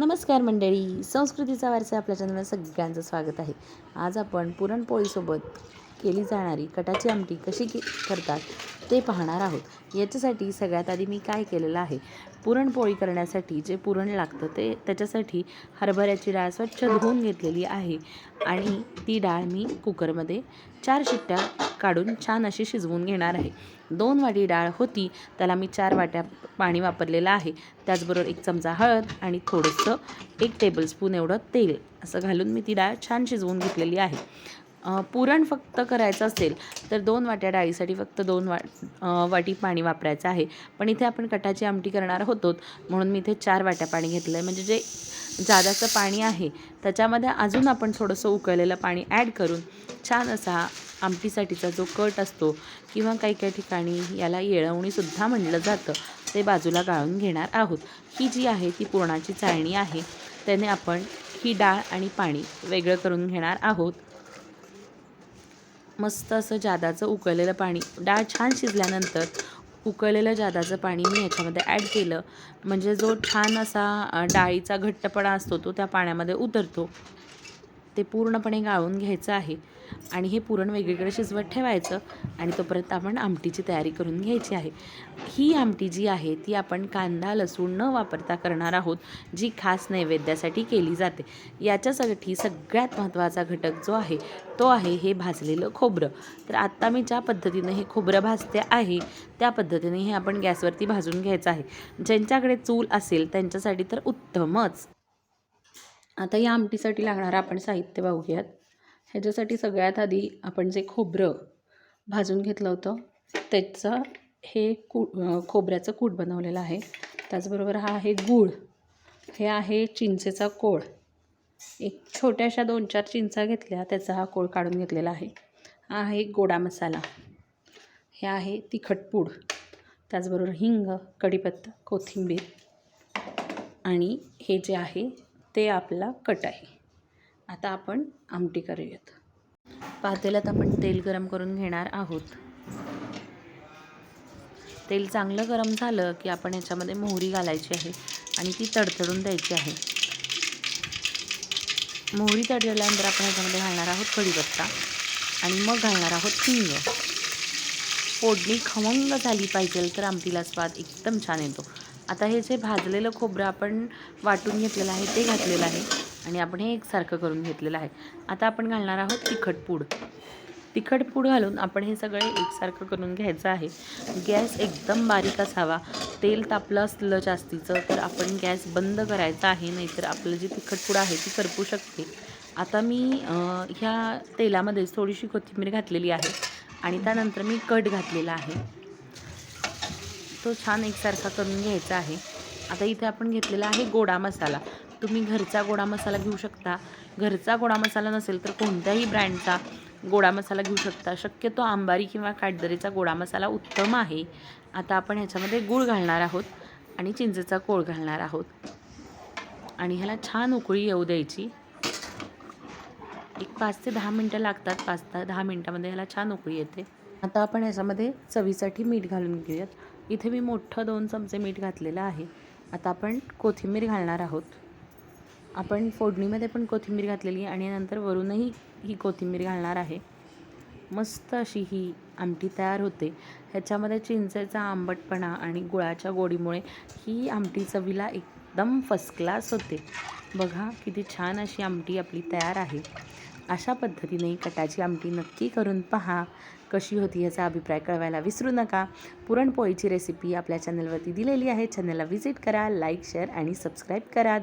नमस्कार मंडळी संस्कृतीचा वारसा आपल्या चॅनलला सगळ्यांचं स्वागत आहे. आज आपण पुरणपोळीसोबत केली जाणारी कटाची आमटी कशी के करतात ते पाहणार आहोत. याच्यासाठी सगळ्यात आधी मी काय केलेलं आहे? पुरणपोळी करण्यासाठी जे पुरण लागतं ते त्याच्यासाठी हरभऱ्याची डाळ स्वच्छ धुवून घेतलेली आहे आणि ती डाळ मी कुकरमध्ये चार शिट्ट्या काढून छान अशी शिजवून घेणार आहे. दोन वाटी डाळ होती त्याला मी चार वाट्या पाणी वापरलेलं आहे. त्याचबरोबर एक चमचा हळद आणि थोडंसं एक टेबलस्पून एवढं तेल असं घालून मी ती डाळ छान शिजवून घेतलेली आहे. पुरण फक्त करायचं असेल तर दोन वाट्या डाळीसाठी फक्त दोन वा वाटी पाणी वापरायचं आहे. पण इथे आपण कटाची आमटी करणार होतो म्हणून मी इथे चार वाट्या पाणी घेतलं आहे म्हणजे जे जादाचं पाणी आहे त्याच्यामध्ये अजून आपण थोडंसं उकळलेलं पाणी ॲड करून छान असा आमटीसाठीचा जो कट असतो किंवा काही काही ठिकाणी याला येळवणीसुद्धा म्हटलं जातं ते बाजूला गाळून घेणार आहोत. ही जी आहे ती पुरणाची चाळणी आहे त्याने आपण ही डाळ आणि पाणी वेगळं करून घेणार आहोत. मस्त असं जादाचं उकळलेलं पाणी डाळ छान शिजल्यानंतर उकळलेलं जादाचं पाणी मी ह्याच्यामध्ये ॲड केलं. म्हणजे जो छान असा डाळीचा घट्टपणा असतो तो त्या पाण्यामध्ये उतरतो. ते पूर्णपणे गाळून घ्यायचं आहे आणि हे पुरण वेगळीकडे शिजवत ठेवायचं आणि तोपर्यंत आपण आमटीची तयारी करून घ्यायची आहे. ही आमटी जी आहे ती आपण कांदा लसूण न वापरता करणार आहोत जी खास नैवेद्यासाठी केली जाते. याच्यासाठी सगळ्यात महत्त्वाचा घटक जो आहे तो आहे हे भाजलेलं खोबरं. तर आत्ता मी ज्या पद्धतीनं हे खोबरं भाजते आहे त्या पद्धतीने हे आपण गॅसवरती भाजून घ्यायचं आहे. ज्यांच्याकडे चूल असेल त्यांच्यासाठी तर उत्तमच. आता या आमटीसाठी लागणारं आपण साहित्य बघूयात ह्याच्यासाठी सगळ्यात आधी आपण जे खोबरं भाजून घेतलं होतं त्याचं हे कू खोबऱ्याचं कूट बनवलेलं आहे. त्याचबरोबर हा आहे गूळ. हे आहे चिंचेचा कोळ. एक छोट्याशा दोन चार चिंचा घेतल्या त्याचा हा कोळ काढून घेतलेला आहे. हा आहे गोडा मसाला. हे आहे तिखटपूड त्याचबरोबर हिंग कढीपत्ता कोथिंबीर आणि हे जे आहे ते आपला कट आहे. आता आपण आमटी करूयात. पातेल्यात आपण तेल गरम करून घेणार आहोत. तेल चांगलं गरम झालं की आपण याच्यामध्ये मोहरी घालायची आहे आणि ती तडतडून द्यायची आहे. मोहरी तडतडल्यानंतर आपण याच्यामध्ये घालणार आहोत कढीपत्ता आणि मग घालणार आहोत हिंग. फोडणी खमंग झाली पाहिजे तर आमटीला स्वाद एकदम छान येतो. आता हे जे भाजलेलं खोबरं आपण वाटून घेतलेलं आहे ते घातलेलं आहे. आणि आपण हे एकसारखं करून घेतलेलं आहे. आता आपण घालणार आहोत तिखट पूड. तिखट पूड घालून आपण हे सगळे एकसारखं करून घ्यायचं आहे. गॅस एकदम बारीक असावा. तेल तापलं असलं जास्तीचं तर आपण गॅस बंद करायचा आहे नाहीतर आपलं जी तिखट पूड आहे ती करपू शकते. आता मी ह्या तेलामध्येच थोडीशी कोथिंबीर घातलेली आहे. आणि त्यानंतर मी कट घातलेला आहे. तो छान एकसारखा करून घ्यायचा आहे. आता इथे आपण घेतलेला आहे गोडा मसाला. तुम्ही घरचा गोडा मसाला घेऊ शकता. घरचा गोडा मसाला नसेल तर कोणत्याही ब्रँडचा गोडा मसाला घेऊ शकता. शक्यतो आंबारी किंवा काटदरीचा गोडा मसाला उत्तम आहे. आता आपण ह्याच्यामध्ये गूळ घालणार आहोत आणि चिंचेचा कोळ घालणार आहोत. आणि ह्याला छान उकळी येऊ द्यायची. एक पाच ते दहा मिनटं लागतात. पाच ते दहा मिनटामध्ये ह्याला छान उकळी येते. आता आपण ह्याच्यामध्ये चवीसाठी मीठ घालून घेऊयात. इथे मी मोठं दोन चमचे मीठ घातलेलं आहे. आता आपण कोथिंबीर घालणार आहोत. आपण फोडणीमध्ये पण कोथिंबीर घातलेली आणि नंतर वरूनही ही कोथिंबीर घालणार आहे. मस्त अशी ही आमटी तयार होते. ह्याच्यामध्ये चिंचेचा आंबटपणा आणि गुळाच्या गोडीमुळे ही आमटी चवीला एकदम फर्स्ट क्लास होते. बघा किती छान अशी आमटी आपली तयार आहे. अशा पद्धतीने कटाची आमटी नक्की करून पहा. कशी होती याचा अभिप्राय कळवायला विसरू नका. पुरणपोळीची रेसिपी आपल्या चॅनलवरती दिलेली आहे. चॅनलला व्हिजिट करा लाईक शेअर आणि सबस्क्राईब करा.